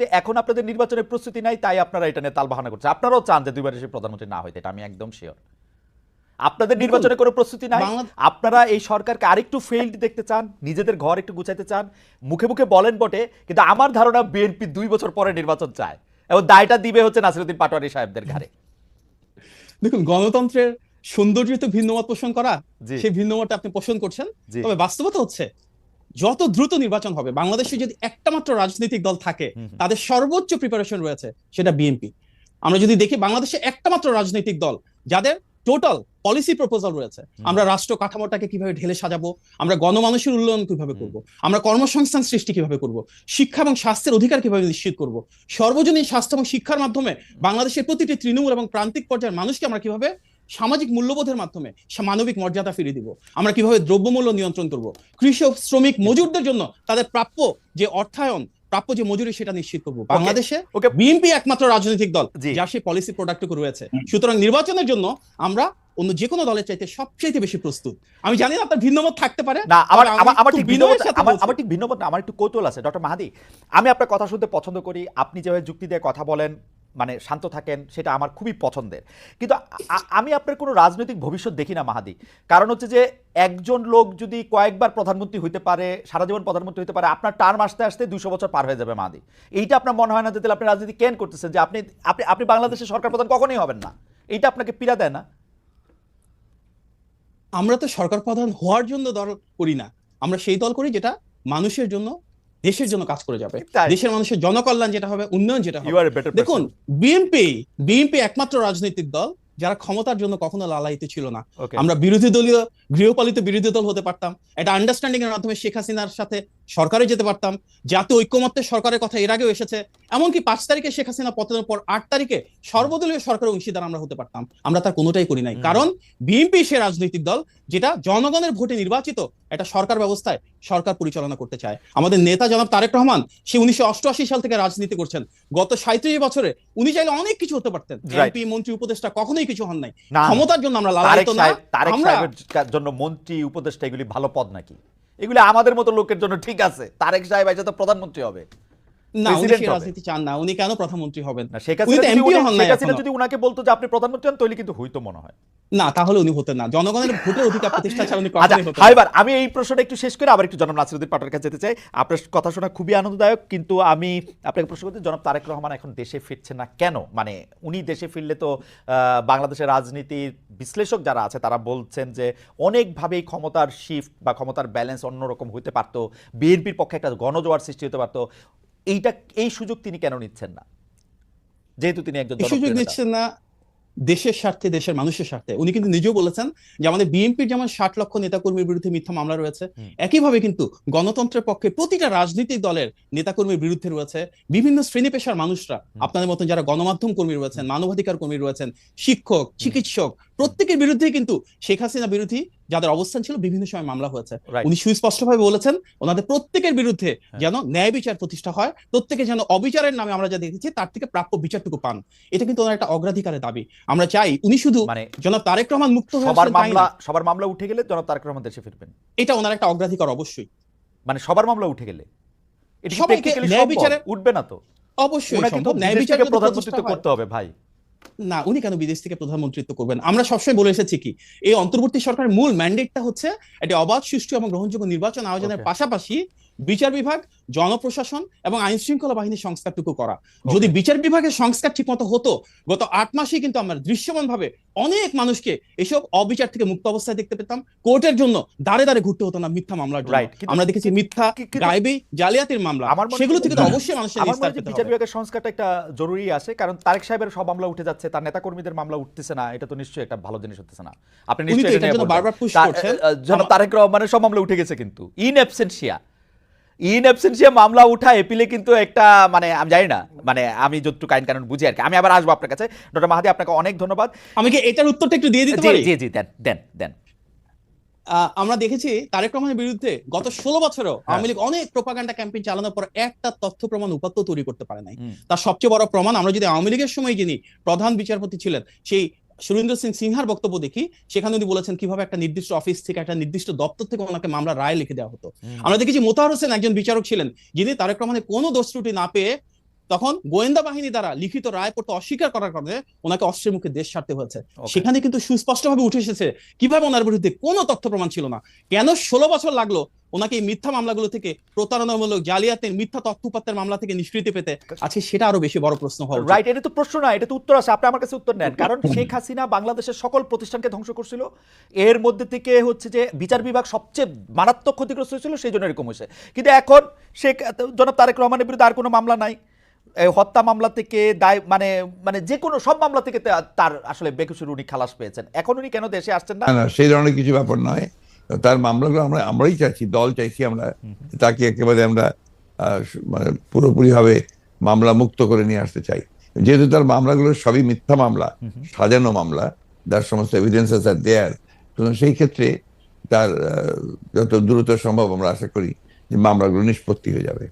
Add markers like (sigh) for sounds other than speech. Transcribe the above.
যে এখন আপনাদের নির্বাচনের প্রস্তুতি নাই তাই আপনারা এটা নিয়ে তালবাহানা করছে আপনারাও চান যে দুইবার এসে প্রধানমন্ত্রী না হইতে এটা আমি একদম শিওর আপনাদের দেখুন, নির্বাচনের কোনো প্রস্তুতি নাই। আপনারা এই সরকারকে আরেকটু ফেইল্ড দেখতে চান নিজেদের ঘর একটু গুছাইতে চান মুখে মুখে বলেন বটে কিন্তু আমার ধারণা বিএনপি দুই বছর পরে নির্বাচন চায়। এবং দায়টা দিবে হচ্ছে নাসিরুদ্দিন পাটোয়ারি সাহেবদের ঘাড়ে। দেখুন গণতন্ত্রের সৌন্দর্য তো ভিন্নমত পোষণ করা। সেই ভিন্নমত আপনি পোষণ করছেন। তবে বাস্তবতা হচ্ছে যত দ্রুত নির্বাচন হবে বাংলাদেশে যদি একটা মাত্র রাজনৈতিক দল থাকে। তাদের সর্বোচ্চ প্রিপারেশন রয়েছে সেটা বিএনপি আমরা যদি দেখি বাংলাদেশে একটা মাত্র রাজনৈতিক দল যাদের টোটাল পলিসি প্রপোজাল রয়েছে আমরা রাষ্ট্র কাঠামোটাকে কীভাবে ঢেলে সাজাবো আমরা গণমানুষের উন্নয়ন কীভাবে করব আমরা কর্মসংস্থান সৃষ্টি কীভাবে করব শিক্ষা এবং স্বাস্থ্যের অধিকার কীভাবে নিশ্চিত করব সর্বজনীন স্বাস্থ্য এবং শিক্ষার মাধ্যমে বাংলাদেশের প্রতিটি তৃণমূল এবং প্রান্তিক পর্যায়ের মানুষকে আমরা কীভাবে সামাজিক মূল্যবোধের মাধ্যমে মানবিক মর্যাদা ফিরিয়ে দিব। আমরা কীভাবে দ্রব্যমূল্য নিয়ন্ত্রণ করব? কৃষক শ্রমিক মজুরদের জন্য তাদের প্রাপ্য যে অর্থায়ন প্রাপ্য যে মজুরি সেটা নিশ্চিত করব। বাংলাদেশে ওকে বিএনপি একমাত্র রাজনৈতিক দল। যার সেই পলিসি প্রোডাক্টটুকু রয়েছে। সুতরাং নির্বাচনের জন্য আমরা অন্য যে কোনো দলের চাইতে সবচেয়ে বেশি প্রস্তুত। আমি জানি না আপনার ভিন্নমত থাকতে পারে না আমার আমার ঠিক ভিন্নমত আমার ঠিক ভিন্নমত না আমার একটু কৌতূহল আছে। ডক্টর মাহাদি আমি আপনার কথা শুনতে পছন্দ করি আপনি যেভাবে যুক্তি দিয়ে কথা বলেন মানে শান্ত থাকেন, সেটা আমার খুবই পছন্দের। কিন্তু আমি আপনার কোনো রাজনৈতিক ভবিষ্যৎ দেখি না, মাহাদি। কারণ হচ্ছে যে, একজন লোক যদি কয়েকবার প্রধানমন্ত্রী হইতে পারে, সারা জীবন প্রধানমন্ত্রী হতে পারে, আপনার টার্ম আসতে আসতে দুশো বছর পার হয়ে যাবে, মাহাদি। এইটা আপনার মনে হয় না যে, তাহলে আপনি রাজনীতি কেন করতেছেন? যে আপনি আপনি আপনি বাংলাদেশের সরকার প্রধান কখনোই হবেন না। এইটা আপনাকে পীড়া দেয় না? আমরা তো সরকার প্রধান হওয়ার জন্য দল করি না। আমরা সেই দল করি যেটা মানুষের জন্য দেশের জন্য কাজ করে যাবে। দেশের মানুষের জনকল্যাণ যেটা হবে উন্নয়ন যেটা হবে। দেখুন বিএনপি বিএনপি একমাত্র রাজনৈতিক দল যারা ক্ষমতার জন্য কখনো লালায়িত ছিল না। আমরা বিরোধী দলীয় গৃহপালিত বিরোধী দল হতে পারতাম। একটা আন্ডারস্ট্যান্ডিং এর মাধ্যমে শেখ হাসিনার সাথে সরকারে যেতে পারতাম। জাতীয় ঐক্যমত্যের সরকারের কথা এর আগেও এসেছে। এমনকি পাঁচ তারিখে শেখ হাসিনা পতনের পর আট তারিখে সর্বদলীয় সরকারের অংশীদার আমরা হতে পারতাম। আমরা তার কোনোটাই করি নাই। কারণ বিএনপি সে রাজনৈতিক দল যেটা জনগণের ভোটে নির্বাচিত একটা সরকার ব্যবস্থায় সরকার পরিচালনা করতে চায়। আমাদের নেতা জনাব তারেক রহমান সে উনিশশো অষ্টআশি সাল থেকে রাজনীতি করছেন। গত সাঁত্রিশ বছরে উনি চাইলে অনেক কিছু হতে পারতেন. এমপি মন্ত্রী উপদেষ্টা কখনোই কিছু হন নাই। ক্ষমতার জন্য আমরা লালায়িত না তারেক সাহেবের জন্য মন্ত্রী উপদেষ্টা এগুলি ভালো পদ নাকি? এগুলি আমাদের মতো লোকের জন্য ঠিক আছে। তারেক সাহেব এসে তো প্রধানমন্ত্রী হবে। না উনি President সেই হবে। রাজনীতি চান না উনি কেন প্রধানমন্ত্রী হবেন? না শেখ উনি হাসিনা যদি এমপিও উনি- হন শেখ নাই হাসিনা এখনও। যদি উনাকে বলতো যে আপনি প্রধানমন্ত্রী হন তাহলে কিন্তু হইতো মনে হয়। না তাহলে উনি হতেন না। জনগণের ভোটের অধিকার প্রতিষ্ঠা ছাড়া উনি আচ্ছা কখনোই হতেন হাইবার আমি এই প্রশ্নটা একটু শেষ করে আবার একটু জনাব নাসিরুদ্দিন পাটোয়ার কাছে যেতে চাই। আপনার কথা শোনা খুবই আনন্দদায়ক কিন্তু আমি আপনাকে প্রশ্ন করতে জনাব তারেক রহমান এখন দেশে ফিরছে না কেন? মানে উনি দেশে ফিরলে তো আহ, বাংলাদেশের রাজনীতির বিশ্লেষক যারা আছে তারা বলছেন যে অনেকভাবেই ক্ষমতার শিফট বা ক্ষমতার ব্যালেন্স অন্যরকম হতে পারতো। বিএনপির পক্ষে একটা গণজোয়ার সৃষ্টি হতে পারতো। এইটা এই সুযোগ তিনি কেন নিচ্ছেন না? যেহেতু তিনি একজন সুযোগ নিচ্ছেন না দেশের স্বার্থে দেশের মানুষের স্বার্থে। উনি কিন্তু নিজেও বলেছেন যে আমাদের বিএনপির যেমন ষাট লক্ষ নেতাকর্মীর বিরুদ্ধে মিথ্যা মামলা রয়েছে একইভাবে কিন্তু গণতন্ত্রের পক্ষে প্রতিটা রাজনৈতিক দলের নেতাকর্মীর বিরুদ্ধে রয়েছে বিভিন্ন শ্রেণি পেশার মানুষরা। আপনাদের মতন যারা গণমাধ্যম কর্মী রয়েছেন মানবাধিকার কর্মী রয়েছেন শিক্ষক চিকিৎসক প্রত্যেকের বিরুদ্ধে কিন্তু শেখ হাসিনা বিরোধী যাদের অবস্থান ছিল বিভিন্ন সময় মামলা হয়েছে. উনি সুস্পষ্টভাবে বলেছেন ওনাদের প্রত্যেকের বিরুদ্ধে হ্যাঁ। যেন ন্যায় বিচার প্রতিষ্ঠা হয় প্রত্যেকে যেন অবিচারের নামে আমরা যা দেখেছি তার থেকে প্রাপ্য বিচারটুকু পান। এটা কিন্তু ওনার একটা অগ্রাধিকারের দাবি। আমরা চাই উনি শুধু মানে জনাব তারেক রহমান মুক্ত সবার মামলা সবার মামলা উঠে গেলে জনাব তারেক রহমান দেশে ফিরবেন। এটা ওনার একটা অগ্রাধিকার অবশ্যই। মানে সবার মামলা উঠে গেলে। এটা ন্যায় বিচারে- উঠবে না তো। অবশ্যই সম্ভব। ন্যায় বিদেশ বিচার থেকে যদি প্রধানমন্ত্রিত্ব প্রতিষ্ঠা হয়- করতে হবে ভাই। না উনি কেন বিদেশ থেকে প্রধানমন্ত্রিত্ব করবেন? আমরা সবসময় বলে এসেছি কি এই অন্তর্বর্তী সরকারের মূল ম্যান্ডেটটা হচ্ছে একটি অবাধ সুষ্ঠু এবং গ্রহণযোগ্য নির্বাচন আয়োজনের পাশাপাশি বিচার বিভাগ জনপ্রশাসন এবং আইন শৃঙ্খলা বাহিনীর সংস্কারটুকু করা। যদি বিচার বিভাগের সংস্কার ঠিকমতো হতো গত আট মাসেই কিন্তু আমরা দৃশ্যমান ভাবে অনেক মানুষকে এসব অবিচার থেকে মুক্ত অবস্থায় দেখতে পেতাম। কোর্টের জন্য দাঁড়ে দাঁড়ে ঘুরতে হতো না মিথ্যা মামলার জন্য। আমরা দেখেছি মিথ্যা গায়েবী জালিয়াতির মামলা। আমার সেগুলো থেকে তো অবশ্যই মানুষের আমার মনে বিচার বিভাগের সংস্কারটা একটা জরুরি আছে কারণ তারেক সাহেবের সব মামলা উঠে যাচ্ছে তার নেতা কর্মীদের মামলা উঠতেছে না এটা তো নিশ্চয়ই একটা ভালো জিনিস হচ্ছে না। আপনি নিশ্চয়ই। বারবার তা- করছেন। তারেক রহমানের সব মামলা উঠে গেছে কিন্তু। ইন অ্যাবসেন্সিয়া ইন অ্যাবসেন্সিয়া মামলা উঠা এপিলে কিন্তু একটা মানে আমি জানি না মানে আমি যতটুকু আইন কানুন বুঝি আর কি আমি আবার আসব আপনার কাছে। ডক্টর মাহাদি আপনাকে অনেক ধন্যবাদ। আমি কি এটার উত্তরটা একটু দিয়ে দিতে পারি? জি জি দেন দেন দেন। আমরা দেখেছি তারেক রহমানের বিরুদ্ধে গত ষোলো বছরেও হ্যাঁ। আওয়ামী লীগ অনেক প্রোপাগান্ডা ক্যাম্পেইন চালানোর পর একটা তথ্য প্রমাণ উপাত্ত তৈরি করতে পারে নাই। তার সবচেয়ে বড় প্রমাণ আমরা যদি আওয়ামী লীগের সময় যিনি প্রধান বিচারপতি ছিলেন সেই সুরেন্দ্র সিং সিনহার বক্তব্য দেখি সেখানে উনি বলেছেন কীভাবে একটা নির্দিষ্ট অফিস থেকে একটা নির্দিষ্ট দপ্তর থেকে ওনাকে মামলা রায় লিখে দেওয়া হতো। আমরা দেখেছি মোতাহার হোসেন একজন বিচারক ছিলেন যিনি তারেক রহমানের কোনো দোষ ত্রুটি না পেয়ে তখন গোয়েন্দা বাহিনী দ্বারা লিখিত রায় পড়তে অস্বীকার করার কারণে ওনাকে অস্ত্রের মুখে দেশ ছাড়তে হয়েছে। সেখানে কিন্তু সুস্পষ্টভাবে উঠে এসেছে কীভাবে ওনার বিরুদ্ধে কোনো তথ্য প্রমাণ ছিল না। কেন ষোলো বছর লাগল ওনাকে এই মিথ্যা মামলাগুলো থেকে প্রতারণামূলক জালিয়াতের মিথ্যা তথ্যপত্রের মামলা থেকে নিষ্কৃতি পেতে? আজকে সেটা আরও বেশি বড় প্রশ্ন উচিত। রাইট এটা তো প্রশ্ন না এটা তো উত্তর আছে আপনি আমার কাছে উত্তর নেন। কারণ (coughs) শেখ হাসিনা বাংলাদেশের সকল প্রতিষ্ঠানকে ধ্বংস করছিল। এর মধ্যে থেকে হচ্ছে যে বিচার বিভাগ সবচেয়ে মারাত্মক ক্ষতিগ্রস্ত হয়েছিল সেই জন্য এরকম হয়েছে। কিন্তু এখন শেখ জনাব তারেক রহমানের বিরুদ্ধে আর কোনো মামলা নাই। হত্যা মামলা থেকে দায় মানে মানে যে কোনো সব মামলা থেকে তার আসলে বেকসুর উনি খালাস পেয়েছেন। এখন উনি কেন দেশে আসছেন না? না সেই ধরনের কিছু ব্যাপার নয়। তার মামলাগুলো আমরা আমরাই চাইছি দল চাইছি আমরা। তাকে একেবারে আমরা মানে পুরোপুরিভাবে মামলা মুক্ত করে নিয়ে আসতে চাই। যেহেতু তার মামলাগুলো সবই মিথ্যা মামলা সাজানো মামলা যার সমস্ত এভিডেন্সেস আর দেয়ার সুতরাং সেই ক্ষেত্রে তার যত দ্রুত সম্ভব আমরা আশা করি যে মামলাগুলো নিষ্পত্তি হয়ে যাবে।